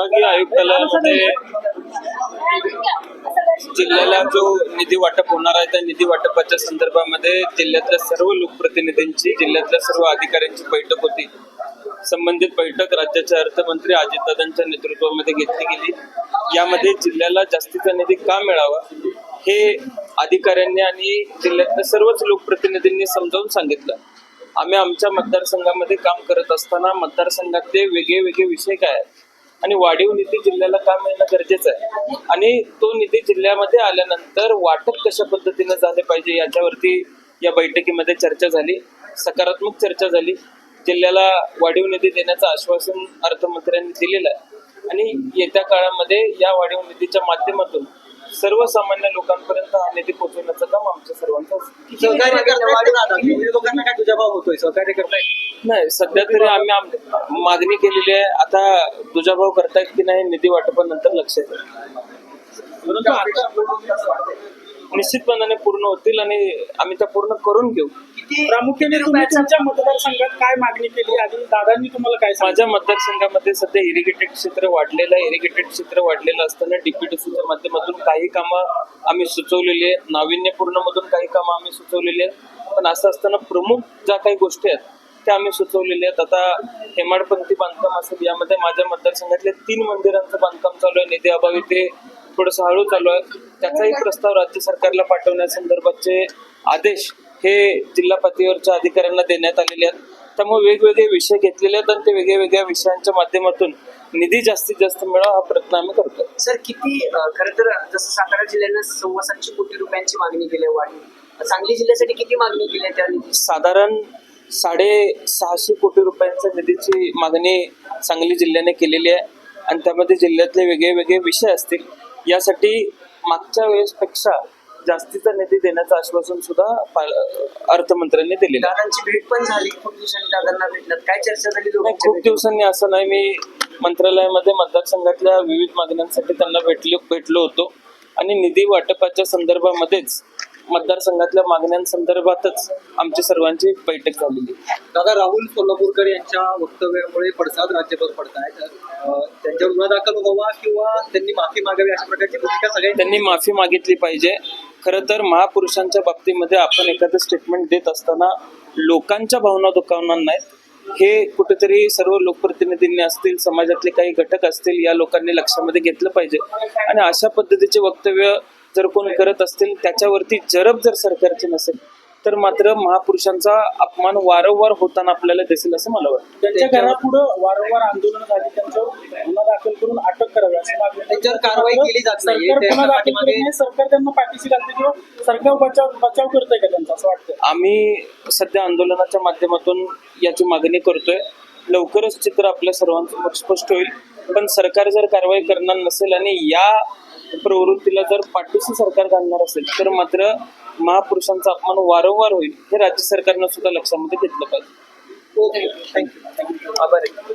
विभागीय आयुक्तालयामध्ये जिल्ह्याला जो निधी वाटप होणार आहे त्या निधी वाटपाच्या संदर्भामध्ये जिल्ह्यातल्या सर्व लोकप्रतिनिधींची जिल्ह्यातल्या सर्व अधिकाऱ्यांची बैठक होती. संबंधित बैठक राज्याचे अर्थमंत्री अजितदादांच्या नेतृत्वामध्ये घेतली गेली. यामध्ये जिल्ह्याला जास्तीचा निधी का मिळावा हे अधिकाऱ्यांनी आणि जिल्ह्यातल्या सर्वच लोकप्रतिनिधींनी समजावून सांगितलं. आम्ही आमच्या मतदारसंघामध्ये काम करत असताना मतदारसंघातले वेगळे वेगळे विषय काय आहेत? आणि वाढीव निधी जिल्ह्याला का मिळणं गरजेचं आहे. आणि तो निधी जिल्ह्यामध्ये आल्यानंतर वाटप कशा पद्धतीने झाले पाहिजे याच्यावरती या बैठकीमध्ये चर्चा झाली. सकारात्मक चर्चा झाली. जिल्ह्याला वाढीव निधी देण्याचं आश्वासन अर्थमंत्र्यांनी दिलेलं आहे. आणि येत्या काळामध्ये या वाढीव निधीच्या माध्यमातून सर्वसामान्य लोकांपर्यंत हा निधी पोहोचवण्याचं काम आमच्या सर्वांचं. सहकार्य करतायत तुझा नाही सध्या तरी आम्ही आम- मागणी केलेली आहे. आता दुजाभाव करतायत की नाही निधी वाटपानंतर लक्ष येईल. परंतु आता निश्चितपणाने पूर्ण होतील आणि आम्ही त्या पूर्ण करून घेऊ. प्रामुख्याने तुम्ही तुमच्या मतदारसंघात काय मागणी केली? आणि दादांनी तुम्हाला काय सांगितलं? माझ्या मतदारसंघामध्ये सध्या इरिगेटेड क्षेत्र वाढलेलं आहे. इरिगेटेड क्षेत्र वाढलेलं असताना डीपीडीसीच्या माध्यमातून काही कामं आम्ही सुचवलेली आहेत. नाविन्यपूर्ण मधून काही कामं आम्ही सुचवलेली आहेत. पण असं असताना प्रमुख ज्या काही गोष्टी आहेत त्या आम्ही सुचवलेल्या आहेत. आता हेमाडपंथी बांधकाम असेल यामध्ये माझ्या मतदारसंघातले तीन मंदिरांचं बांधकाम चालू आहे. निधी अभावी ते थोडंसं हळू चालू आहे. त्याचाही प्रस्ताव राज्य सरकारला पाठवण्यासंदर्भातचे आदेश हे जिल्हा पातळीवरच्या अधिकाऱ्यांना देण्यात आलेले आहेत. त्यामुळे वेगवेगळे विषय घेतलेले आहेत आणि ते वेगळ्या वेगळ्या विषयांच्या माध्यमातून निधी जास्तीत जास्त मिळावा हा प्रयत्न आम्ही करतोय. सर किती खर तर जसं सातारा जिल्ह्यानं सव्वा सातशे कोटी रुपयांची मागणी केली आहे वाढी सांगली जिल्ह्यासाठी किती मागणी केली आहे त्या साधारण साडे सहाशे कोटी रुपयांच्या निधीची मागणी सांगली जिल्ह्याने केलेली आहे. आणि त्यामध्ये जिल्ह्यातले वेगळे वेगळे विषय असतील. यासाठी मागच्या वेळेसपेक्षा जास्तीचा निधी देण्याचं आश्वासन सुद्धा अर्थमंत्र्यांनी आहे. दादांची भेट पण झाली. खूप दिवसांनी दादांना काय चर्चा झाली खूप? दिवसांनी असं नाही. मी मंत्रालयामध्ये मतदारसंघातल्या विविध मागण्यांसाठी त्यांना भेटलो भेटलो होतो. आणि निधी वाटपाच्या संदर्भामध्येच मतदारसंघातल्या मागण्यांसंदर्भातच आमची सर्वांची बैठक झालेली दादा राहुल सोलापूरकर यांच्या वक्तव्यामुळे पडसाद राज्यभर पडतायत. त्यांच्यावर गुन्हा दाखल व्हावा किंवा त्यांनी माफी मागावी अशा प्रकारची भूमिका सगळ्यांनी त्यांनी माफी मागितली पाहिजे. खरं तर महापुरुषांच्या बाबतीमध्ये आपण एखादं स्टेटमेंट देत असताना लोकांच्या भावना दुखावणार नाहीत. हे कुठेतरी सर्व लोकप्रतिनिधींनी असतील समाजातले काही घटक असतील या लोकांनी लक्षामध्ये घेतलं पाहिजे. आणि अशा पद्धतीचे वक्तव्य जर कोण करत असतील त्याच्यावरती जरब जर सरकारचे नसेल तर मात्र महापुरुषांचा अपमान वारंवार होताना आपल्याला दिसेल असं मला वाटतं. त्यांच्या घरापुढं वारंवार आंदोलन झाली त्यांच्यावर गुन्हा दाखल करून अटक करावी मागणी त्यांच्यावर कारवाई केली जात गुन्हा दाखल नाही सरकार त्यांना पाठीशी घालते किंवा सरकार बचाव बचाव करतंय का त्यांचा असं वाटतं आम्ही सध्या आंदोलनाच्या माध्यमातून याची मागणी करतोय. लवकरच चित्र आपल्या सर्वांसमोर स्पष्ट होईल. पण सरकार जर कारवाई करणार नसेल आणि या प्रवृत्तीला जर पाठीशी सरकार घालणार असेल तर मात्र महापुरुषांचा अपमान वारंवार होईल हे राज्य सरकारनं सुद्धा लक्षामध्ये घेतलं पाहिजे. थँक्यू आभार. आहे